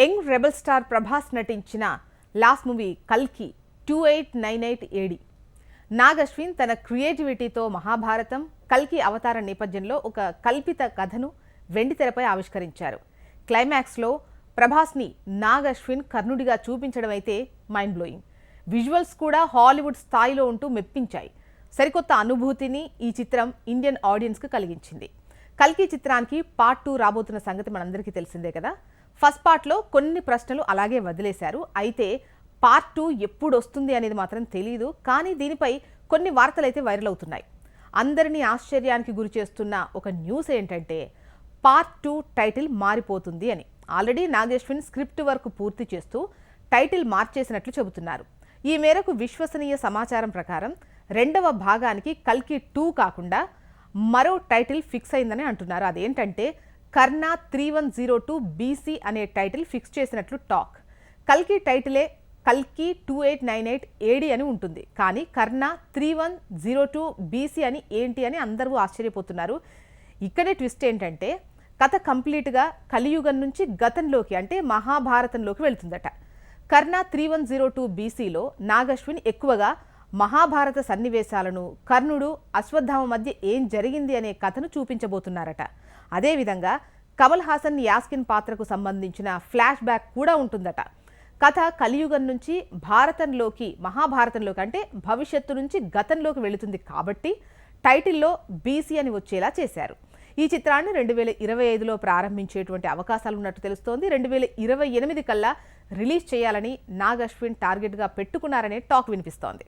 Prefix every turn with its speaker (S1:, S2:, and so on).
S1: Young rebel star Prabhas నటించిన last movie కల్కి two eight nine eight AD. Nag Ashwin తన క్రియేటివిటీతో మహాభారతం కల్కి అవతార నేపథ్యంలో ఒక కల్పిత కథను వెండితెరపై ఆవిష్కరించారు. క్లైమాక్స్లో ప్రభాస్ని నాగ్ అశ్విన్ కర్ణుడిగా చూపించడం అయితే మైండ్ బ్లోయింగ్ విజువల్స్ కూడా హాలీవుడ్ స్థాయిలో ఉంటూ మెప్పించాయి. సరికొత్త అనుభూతిని ఈ చిత్రం ఇండియన్ ఆడియన్స్కు కలిగించింది. కల్కి చిత్రానికి పార్ట్ టూ రాబోతున్న సంగతి మనందరికీ తెలిసిందే కదా. ఫస్ట్ పార్ట్లో కొన్ని ప్రశ్నలు అలాగే వదిలేశారు. అయితే పార్ట్ టూ ఎప్పుడు వస్తుంది అనేది మాత్రం తెలియదు కానీ దీనిపై కొన్ని వార్తలు అయితే వైరల్ అవుతున్నాయి. అందరినీ ఆశ్చర్యానికి గురి చేస్తున్న ఒక న్యూస్ ఏంటంటే పార్ట్ టూ టైటిల్ మారిపోతుంది అని. ఆల్రెడీ నాగేశ్విన్ స్క్రిప్ట్ వర్క్ పూర్తి చేస్తూ టైటిల్ మార్చేసినట్లు చెబుతున్నారు. ఈ మేరకు విశ్వసనీయ సమాచారం ప్రకారం రెండవ భాగానికి కల్కి టూ కాకుండా మరో టైటిల్ ఫిక్స్ అయిందని అంటున్నారు. అదేంటంటే Karna three one zero two BC అనే టైటిల్ ఫిక్స్ చేసినట్లు టాక్. కల్కి టైటిలే కల్కి two eight nine eight AD అని ఉంటుంది. కానీ Karna three one zero two BC అని ఏంటి అని అందరూ ఆశ్చర్యపోతున్నారు. ఇక్కడే ట్విస్ట్ ఏంటంటే కథ కంప్లీట్గా కలియుగం నుంచి గతంలోకి అంటే మహాభారతంలోకి వెళ్తుందట. Karna three one zero two బీసీలో నాగశ్విన్ ఎక్కువగా మహాభారత సన్నివేశాలను కర్ణుడు అశ్వత్థామ మధ్య ఏం జరిగింది అనే కథను చూపించబోతున్నారట. అదేవిధంగా కమల్ హాసన్ యాస్కిన్ పాత్రకు సంబంధించిన ఫ్లాష్ బ్యాక్ కూడా ఉంటుందట. కథ కలియుగం నుంచి భారతంలోకి మహాభారతంలోకి అంటే భవిష్యత్తు నుంచి గతంలోకి వెళుతుంది కాబట్టి టైటిల్లో బీసీ అని వచ్చేలా చేశారు. ఈ చిత్రాన్ని రెండు వేల ఇరవై ఐదులో ప్రారంభించేటువంటి అవకాశాలు ఉన్నట్టు తెలుస్తోంది. రెండు వేల ఇరవై ఎనిమిది కల్లా రిలీజ్ చేయాలని నాగ్ అశ్విన్ టార్గెట్గా పెట్టుకున్నారనే టాక్ వినిపిస్తోంది.